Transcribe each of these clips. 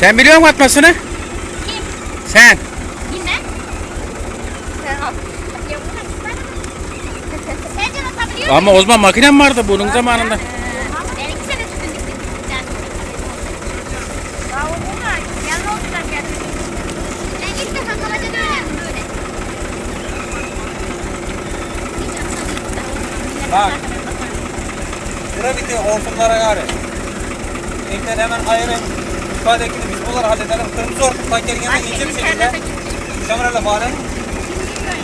Sen biliyor musun atmasını? Kim? Sen. Bilmem. Sen at. Sence atabiliyor musun? Ama o zaman makinem vardı bunun zamanında. Böyle. Hiç atmadım. Bak. Bitti hortumlara gari. Renkleri hemen ayırın. Yukarıdakini biz bunları halledelim. Kırmızı hortum tankerin yanına ince bir şekilde. Şamarayla bağlayın.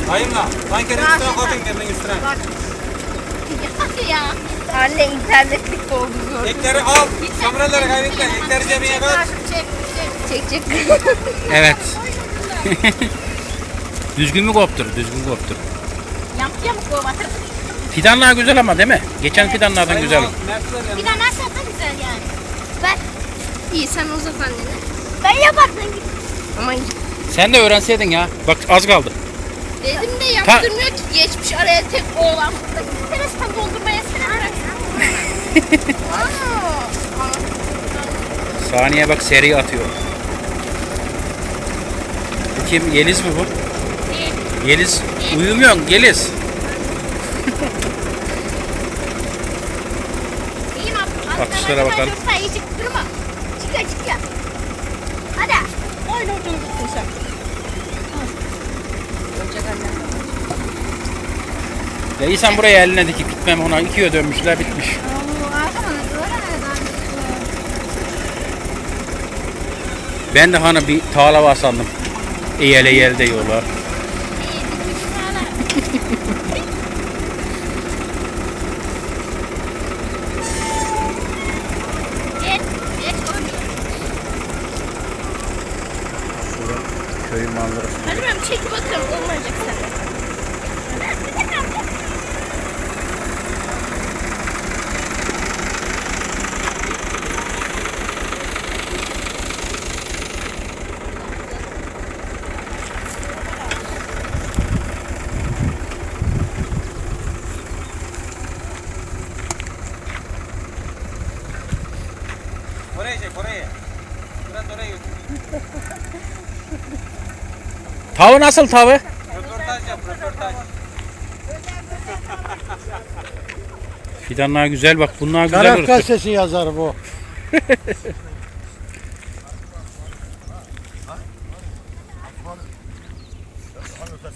Hayırla. Tankerin üstüne koyun birinin üstüne. Ya. Anne internetlik oldu zor. Ekleri al. Şamarayla kaybetme. Ekleri cebine koy. Çek çek. Evet. Düzgün mü koptur? Düzgün koptur. Yamuk yamuk kovmatır. Fidanlar güzel ama değil mi? Geçen fidanlardan güzel. Bir de nasıl da güzel yani. Ver. İyi sen uzat annene. Ben yapardım. Ama Sen de öğrenseydin ya. Bak az kaldı. dedim de yaptırmıyor ki geçmiş araya tek oğlan. Sen sen doldurmaya sen bıraksana. Saniye bak seri atıyor. Bu kim? Yeliz mi bu? Yeliz. Uyumuyorsun Yeliz. Atışlara bakalım. İyi. Çıkıyor çıkıyor. Hadi. Oyna ucunu tuttun sen. Ya insan buraya eline dikip gitmem ona ikiye dönmüşler bitmiş. Ben de hani bir tağlava sandım. Eğele yelde yola. Köyün manzarası. Hadi ben çek bakalım olmayacak sen. Oraya çek oraya. Biraz oraya götür. Tavı nasıl tavı? Röportaj yap röportaj. Fidanlar güzel bak bunlar güzel Taraf ırkı. gazetesi yazarı bu.